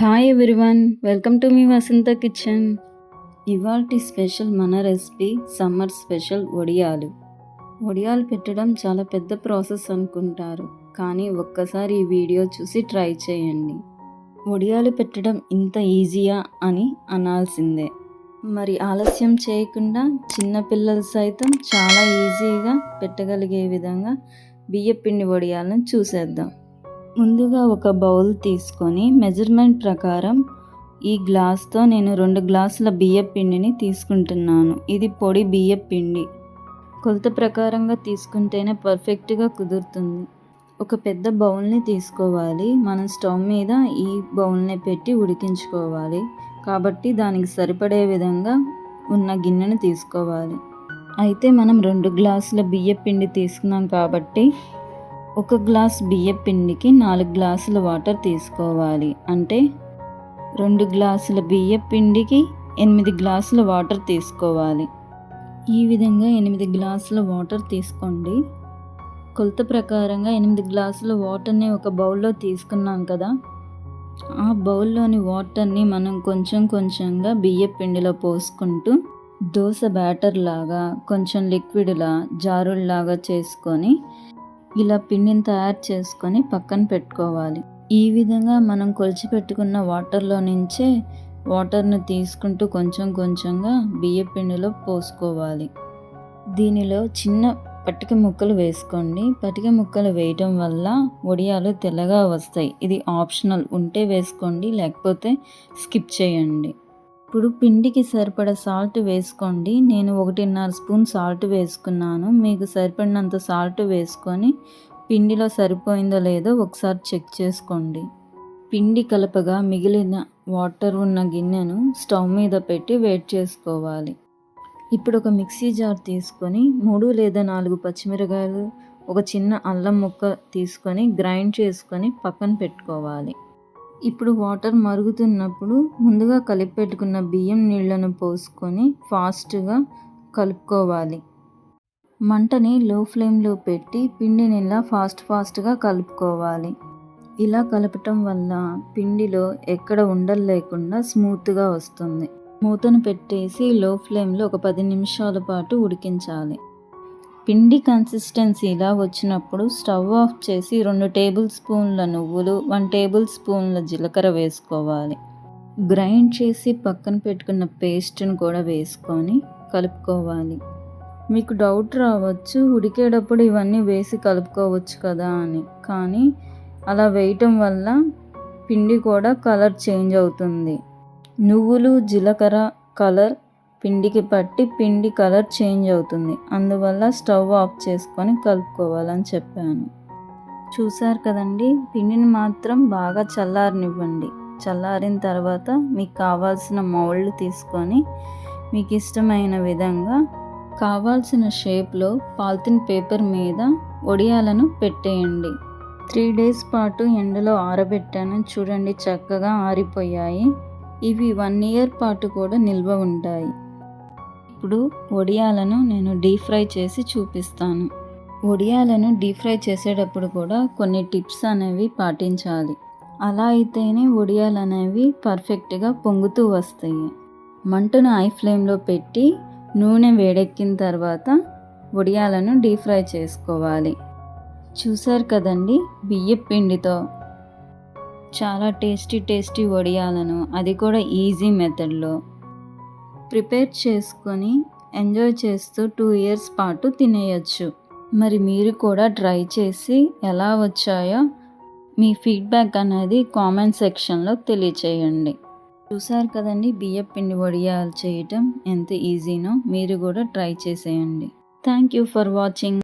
Hi everyone welcome to మీ Vasantha kitchen ఇవాల్టి special మన రెసిపీ సమ్మర్ స్పెషల్ వడియాలు. వడియాలు పెట్టడం చాలా పెద్ద ప్రాసెస్ అనుకుంటారు కానీ ఒక్కసారి ఈ వీడియో చూసి ట్రై చేయండి. వడియాలు పెట్టడం ఇంత ఈజీయా అని అనాల్సిందే. మరి ఆలస్యం చేయకుండా చిన్నపిల్లలు సైతం చాలా ఈజీగా పెట్టగలిగే విధంగా బియ్యపిండి వడియాలను చూసేద్దాం. ముందుగా ఒక బౌల్ తీసుకొని మెజర్మెంట్ ప్రకారం ఈ గ్లాస్తో నేను రెండు గ్లాసుల బియ్య పిండిని తీసుకుంటున్నాను. ఇది పొడి బియ్య పిండి. కొలత ప్రకారంగా తీసుకుంటేనే పర్ఫెక్ట్గా కుదురుతుంది. ఒక పెద్ద బౌల్ని తీసుకోవాలి. మనం స్టవ్ మీద ఈ బౌల్ని పెట్టి ఉడికించుకోవాలి. కాబట్టి దానికి సరిపడే విధంగా ఉన్న గిన్నెను తీసుకోవాలి. అయితే మనం రెండు గ్లాసుల బియ్య పిండి తీసుకున్నాం కాబట్టి ఒక గ్లాస్ బియ్య పిండికి నాలుగు గ్లాసుల వాటర్ తీసుకోవాలి. అంటే రెండు గ్లాసుల బియ్య పిండికి ఎనిమిది గ్లాసుల వాటర్ తీసుకోవాలి. ఈ విధంగా ఎనిమిది గ్లాసుల వాటర్ తీసుకోండి. కొలత ప్రకారంగా ఎనిమిది గ్లాసుల వాటర్ని ఒక బౌల్లో తీసుకున్నాం కదా. ఆ బౌల్లోని వాటర్ని మనం కొంచెం కొంచెంగా బియ్య పిండిలో పోసుకుంటూ దోశ బ్యాటర్ లాగా కొంచెం లిక్విడ్లా జారుల్లాగా చేసుకొని ఇలా పిండిని తయారు చేసుకొని పక్కన పెట్టుకోవాలి. ఈ విధంగా మనం కొలిచి పెట్టుకున్న వాటర్లో నుంచే వాటర్ని తీసుకుంటూ కొంచెం కొంచెంగా బియ్య పిండిలో పోసుకోవాలి. దీనిలో చిన్న పటిక ముక్కలు వేసుకోండి. పటిక ముక్కలు వేయటం వల్ల వడియాలు తెల్లగా వస్తాయి. ఇది ఆప్షనల్. ఉంటే వేసుకోండి లేకపోతే స్కిప్ చేయండి. ఇప్పుడు పిండికి సరిపడ సాల్ట్ వేసుకోండి. నేను ఒకటిన్నర స్పూన్ సాల్ట్ వేసుకున్నాను. మీకు సరిపడినంత సాల్ట్ వేసుకొని పిండిలో సరిపోయిందో లేదో ఒకసారి చెక్ చేసుకోండి. పిండి కలపగా మిగిలిన వాటర్ ఉన్న గిన్నెను స్టవ్ మీద పెట్టి వేట్ చేసుకోవాలి. ఇప్పుడు ఒక మిక్సీ జార్ తీసుకొని మూడు లేదా నాలుగు పచ్చిమిరకాయలు ఒక చిన్న అల్లం ముక్క తీసుకొని గ్రైండ్ చేసుకొని పక్కన పెట్టుకోవాలి. ఇప్పుడు వాటర్ మరుగుతున్నప్పుడు ముందుగా కలిపి పెట్టుకున్న బియ్యం నీళ్ళను పోసుకొని ఫాస్ట్గా కలుపుకోవాలి. మంటని లో ఫ్లేమ్లో పెట్టి పిండిని ఇలా ఫాస్ట్ ఫాస్ట్గా కలుపుకోవాలి. ఇలా కలపటం వల్ల పిండిలో ఎక్కడ ఉండలు లేకుండా స్మూత్గా వస్తుంది. మూతను పెట్టేసి లో ఫ్లేమ్లో ఒక పది నిమిషాల పాటు ఉడికించాలి. పిండి కన్సిస్టెన్సీ ఇలా వచ్చినప్పుడు స్టవ్ ఆఫ్ చేసి రెండు టేబుల్ స్పూన్ల నువ్వులు వన్ టేబుల్ స్పూన్ల జీలకర్ర వేసుకోవాలి. గ్రైండ్ చేసి పక్కన పెట్టుకున్న పేస్ట్ని కూడా వేసుకొని కలుపుకోవాలి. మీకు డౌట్ రావచ్చు ఉడికేటప్పుడు ఇవన్నీ వేసి కలుపుకోవచ్చు కదా అని. కానీ అలా వేయటం వల్ల పిండి కూడా కలర్ చేంజ్ అవుతుంది. నువ్వులు జీలకర్ర కలర్ పిండికి పట్టి పిండి కలర్ చేంజ్ అవుతుంది. అందువల్ల స్టవ్ ఆఫ్ చేసుకొని కలుపుకోవాలని చెప్పాను. చూసారు కదండి? పిండిని మాత్రం బాగా చల్లారనివ్వండి. చల్లారిన తర్వాత మీకు కావాల్సిన మౌల్డ్ తీసుకొని మీకు ఇష్టమైన విధంగా కావాల్సిన షేప్లో పాలిథిన్ పేపర్ మీద ఒడియాలను పెట్టేయండి. త్రీ డేస్ పాటు ఎండలో ఆరబెట్టాను. చూడండి చక్కగా ఆరిపోయాయి. ఇవి వన్ ఇయర్ పాటు కూడా నిల్వ ఉంటాయి. ఇప్పుడు వడియాలను నేను డీప్ ఫ్రై చేసి చూపిస్తాను. వడియాలను డీప్ ఫ్రై చేసేటప్పుడు కూడా కొన్ని టిప్స్ అనేవి పాటించాలి. అలా అయితేనే వడియాలు అనేవి పర్ఫెక్ట్గా పొంగుతూ వస్తాయి. మంటను ఐ ఫ్లేమ్లో పెట్టి నూనె వేడెక్కిన తర్వాత వడియాలను డీప్ ఫ్రై చేసుకోవాలి. చూసారు కదండి బియ్య పిండితో చాలా టేస్టీ టేస్టీ వడియాలను అది కూడా ఈజీ మెథడ్లో. ప్రిపేర్ చేసుకొని ఎంజాయ్ చేస్తూ టూ ఇయర్స్ పాటు తినేయచ్చు. మరి మీరు కూడా ట్రై చేసి ఎలా వచ్చాయో మీ ఫీడ్బ్యాక్ అనేది కామెంట్ సెక్షన్లో తెలియచేయండి. చూసారు కదండి బియ్యం పిండి వడియాలు చేయటం ఎంత ఈజీనో మీరు కూడా ట్రై చేసేయండి. Thank you for watching.